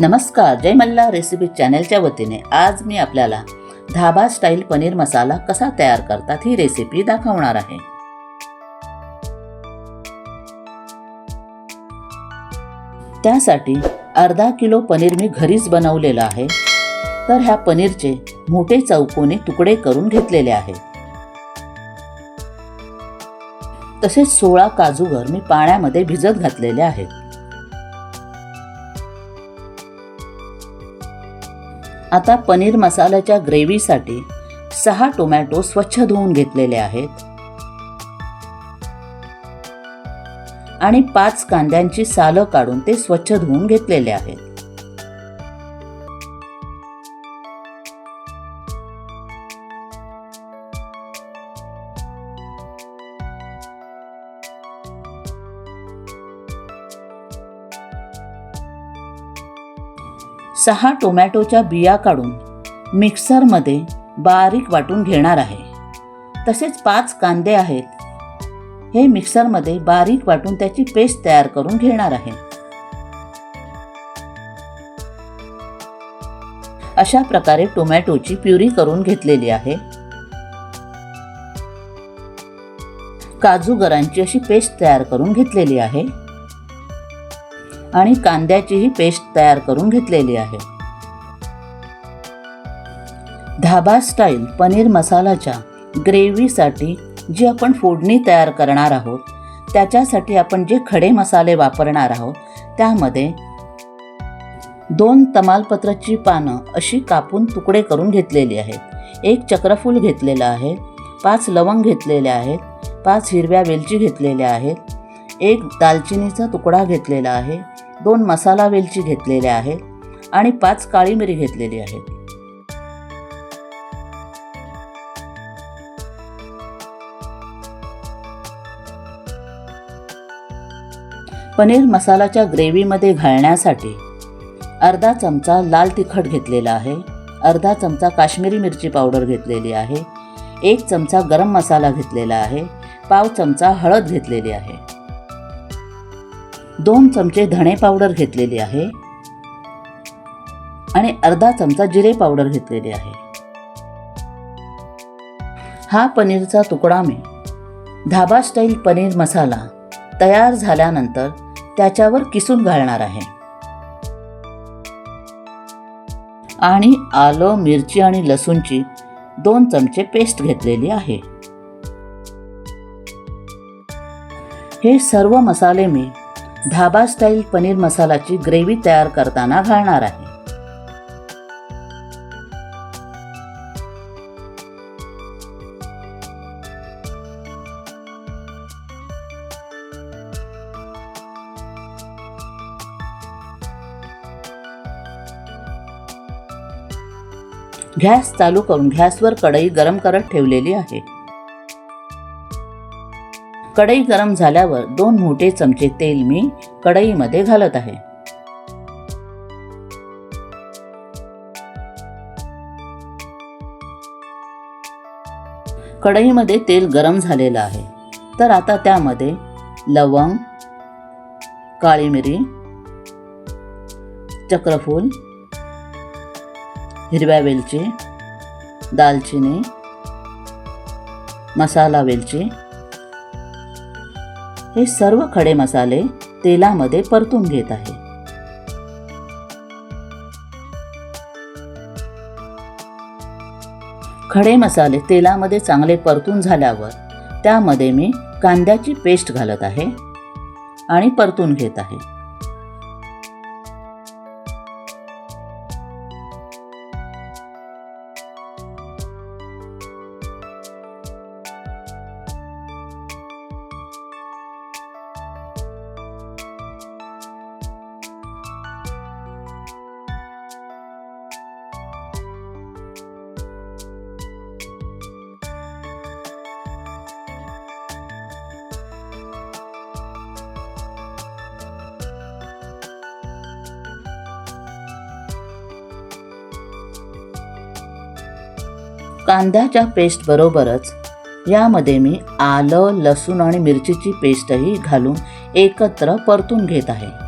नमस्कार जय मल्ला रेसिपी चॅनलच्या वतीने आज मी आपल्याला धाबा स्टाईल पनीर मसाला कसा तयार करतात ही रेसिपी दाखवणार आहे. त्यासाठी अर्धा किलो पनीर मी घरीच बनवलेलं आहे. तर ह्या पनीरचे मोठे चौकोनी तुकडे करून घेतलेले आहे. तसेच सोळा काजूगर मी पाण्यामध्ये भिजत घातलेले आहेत. आता पनीर मसाल्याच्या ग्रेव्हीसाठी सहा टोमॅटो स्वच्छ धुवून घेतलेले आहेत. आणि पाच कांद्यांची सालं काढून ते स्वच्छ धुवून घेतलेले आहेत. सहा टोमॅटोच्या बिया काढून मिक्सरमध्ये बारीक वाटून घेणार आहे. तसेच पाच कांदे आहेत. हे मिक्सरमध्ये बारीक वाटून त्याची पेस्ट तयार करून घेणार आहे. अशा प्रकारे टोमॅटोची प्युरी करून घेतलेली आहे. काजूगरांची अशी पेस्ट तयार करून घेतलेली आहे. आणि कांद्याचीही पेस्ट तयार करून घेतलेली आहे. धाबा स्टाईल पनीर मसालाच्या ग्रेव्हीसाठी जी आपण फोडणी तयार करणार आहोत त्याच्यासाठी आपण जे खडे मसाले वापरणार आहोत त्यामध्ये दोन तमालपत्राची पानं अशी कापून तुकडे करून घेतलेली आहेत. एक चक्रफूल घेतलेलं आहे पाच लवंग घेतलेले आहेत पाच हिरव्या वेलची घेतलेल्या आहेत एक दालचिनीचा तुकडा घेतलेला आहे दोन मसाला वेलची घेतलेल्या आहेत आणि पाच काळी मिरी घेतलेली आहे पनीर मसालाच्या ग्रेव्हीमध्ये घालण्यासाठी अर्धा चमचा लाल तिखट घेतलेला आहे. अर्धा चमचा काश्मीरी मिरची पावडर घेतलेली आहे. एक चमचा गरम मसाला घेतलेला आहे. पाव चमचा हळद घेतलेली आहे. दोन चमचे धणे पावडर घेतलेली आहे आणि अर्धा चमचा जिरे पावडर घेतलेली आहे. हा पनीरचा तुकडा मी धाबा स्टाईल पनीर मसाला तयार झाल्यानंतर त्याच्यावर किसून घालणार आहे. आणि आलं मिरची आणि लसूणची दोन चमचे पेस्ट घेतलेली आहे. हे सर्व मसाले मी धाबा स्टाईल पनीर मसालाची ग्रेव्ही तयार करताना घालणार आहे. गॅस चालू करून गॅसवर कढई गरम करत ठेवलेली आहे. कढई गरम झाल्यावर दोन मोठे चमचे तेल मी कढईमध्ये घालत आहे. कढईमध्ये तेल गरम झालेलं आहे. तर आता त्यामध्ये लवंग काळी मिरी चक्रफूल हिरव्या वेलची दालचिनी मसाला वेलची हे सर्व खडे मसाले तेलामध्ये परतून घेत आहे. खडे मसाले तेलामध्ये चांगले परतून झाल्यावर त्यामध्ये मी कांद्याची पेस्ट घालत आहे आणि परतून घेत आहे. कांद्याच्या पेस्टबरोबरच यामध्ये मी आलं लसूण आणि मिरचीची पेस्टही घालून एकत्र परतून घेत आहे.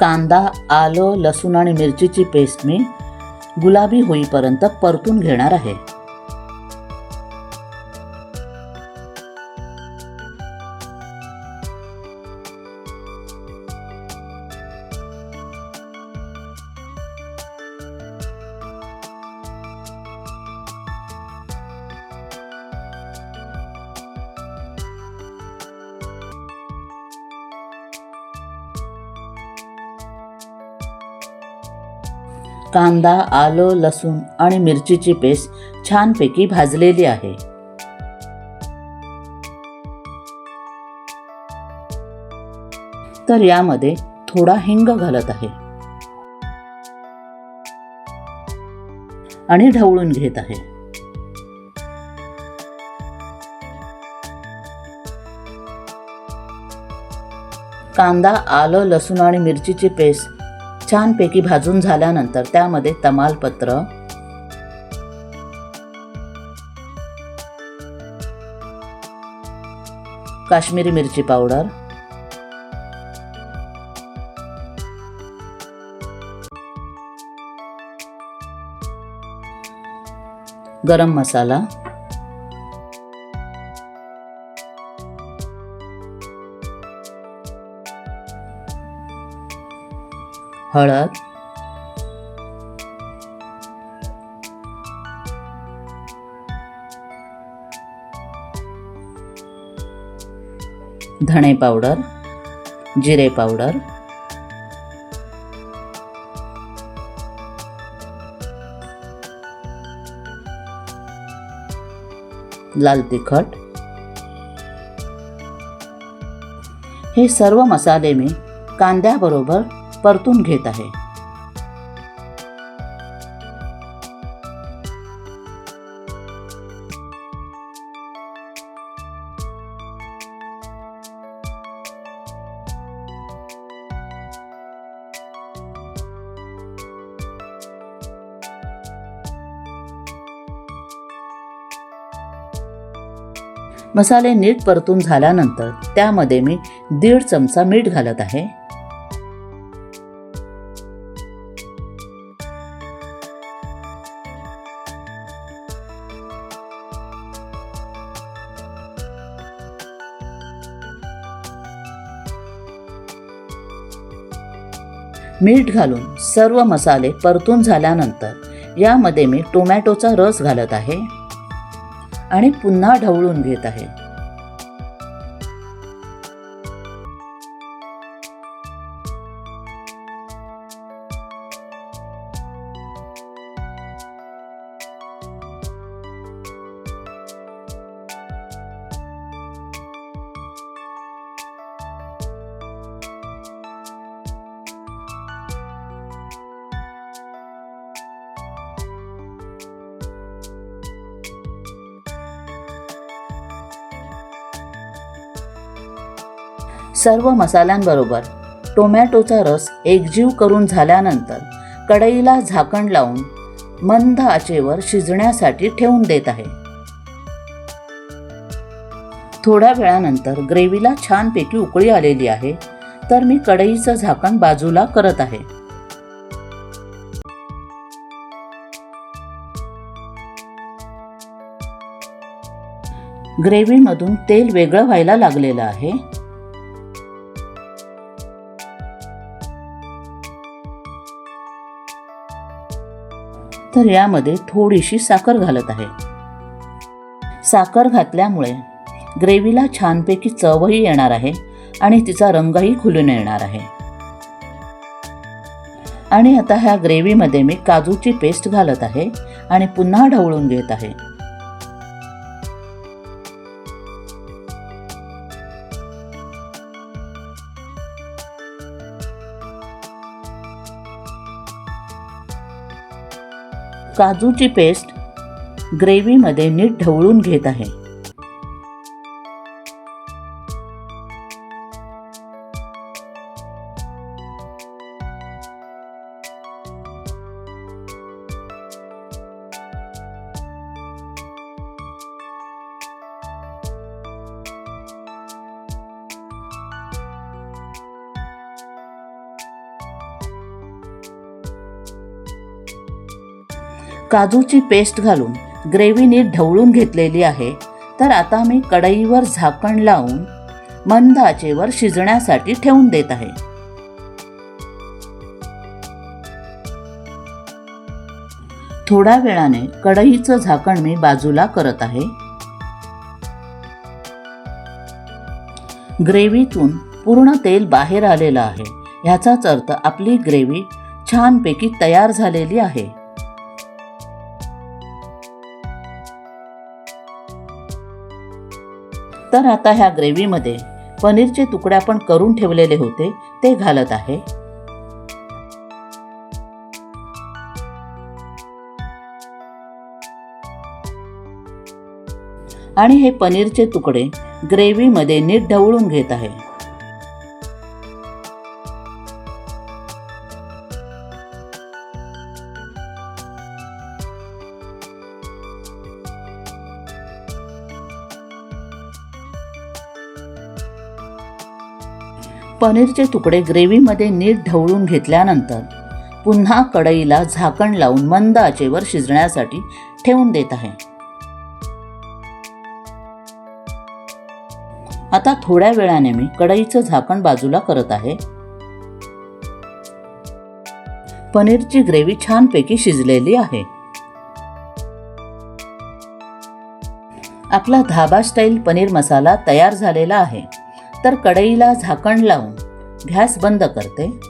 कांदा आलं लसूण आणि मिरचीची पेस्ट मी गुलाबी होईपर्यंत परतून घेणार आहे. कांदा आलं लसूण आणि मिरचीची पेस्ट छानपैकी भाजलेली आहे. तर यामध्ये थोडा हिंग घालत आहे. आणि ढवळून घेत आहे. कांदा आलं लसूण आणि मिरचीची पेस्ट छानपैकी भाजून झाल्यानंतर त्यामध्ये तमालपत्र. काश्मीरी मिरची पावडर. गरम मसाला. हळद. धणे पावडर जिरे पावडर. लाल तिखट. हे सर्व मसाले मी कांद्याबरोबर परतून घेत आहे. मसाले नीट परतून झाल्यानंतर त्यामध्ये मी दीड चमचा मीठ घालत आहे. मीठ घालून सर्व मसाले परतून झाल्यानंतर यामध्ये मी टोमॅटोचा रस घालत आहे आणि पुन्हा ढवळून घेत आहे. सर्व मसाल्यांबरोबर टोमॅटोचा रस एकजीव करून झाल्यानंतर कढईला झाकण लावून मंद आचेवर शिजण्यासाठी ठेवून देत आहे. थोड्या वेळानंतर ग्रेव्हीला छानपैकी उकळी आलेली आहे तर मी कढईचं झाकण बाजूला करत आहे. ग्रेव्हीमधून तेल वेगळं व्हायला लागलेलं आहे. तर यामध्ये थोडीशी साखर घालत आहे. साखर घातल्यामुळे ग्रेव्हीला छानपैकी चवही येणार आहे आणि तिचा रंगही खुलून येणार आहे. आणि आता ह्या ग्रेव्हीमध्ये मी काजूची पेस्ट घालत आहे आणि पुन्हा ढवळून घेत आहे. काजूची पेस्ट ग्रेव्हीमध्ये नीट ढवळून घेत आहे. काजूची पेस्ट घालून ग्रेव्ही नीट ढवळून घेतलेली आहे. तर आता मी कढईवर झाकण लावून मंद आचेवर शिजण्यासाठी ठेवून देत आहे. थोड्या वेळाने कढईचं झाकण मी बाजूला करत आहे. ग्रेव्हीतून पूर्ण तेल बाहेर आलेलं आहे. ह्याचाच अर्थ आपली ग्रेव्ही छानपैकी तयार झालेली आहे. तर आता ह्या ग्रेव्हीमध्ये पनीरचे तुकडे आपण करून ठेवलेले होते ते घालत आहे. आणि हे पनीरचे तुकडे ग्रेव्हीमध्ये नीट ढवळून घेत आहे. पनीरचे तुकडे ग्रेव्हीमध्ये नीट ढवळून घेतल्यानंतर पुन्हा कढईला झाकण लावून मंद आचेवर शिजण्यासाठी ठेवून देत आहे. आता थोड्या वेळाने मी कढईचं झाकण बाजूला करत आहे. पनीरची ग्रेव्ही छानपैकी शिजलेली आहे. आपला धाबा स्टाईल पनीर मसाला तयार झालेला आहे. तर कढईला झाकण लावून गॅस बंद करते.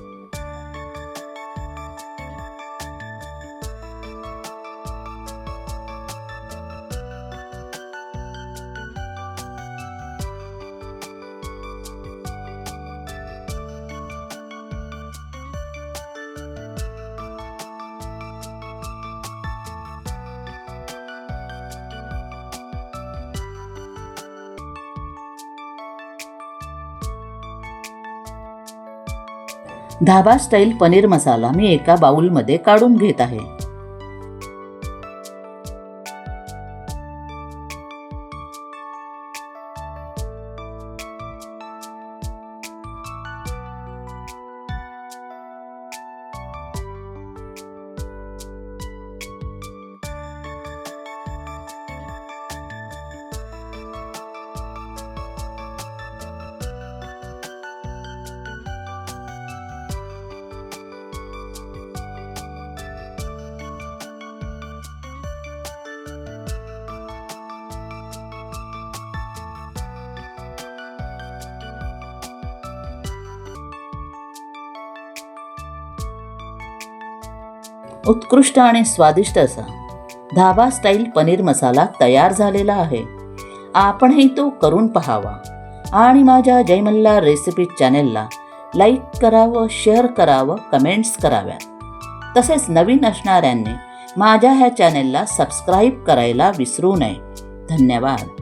धाबा स्टाईल पनीर मसाला मी एका बाउलमध्ये काढून घेत आहे. उत्कृष्ट आणि स्वादिष्ट असा. धाबा स्टाईल पनीर मसाला तयार झालेला आहे. आपणही तो करून पहावा. आणि माझ्या जयमल्ला रेसिपी चॅनेलला लाईक करावं शेअर करावं कमेंट्स कराव्यात. तसेच नवीन असणाऱ्यांनी माझ्या ह्या चॅनेलला सबस्क्राईब करायला विसरू नये. धन्यवाद.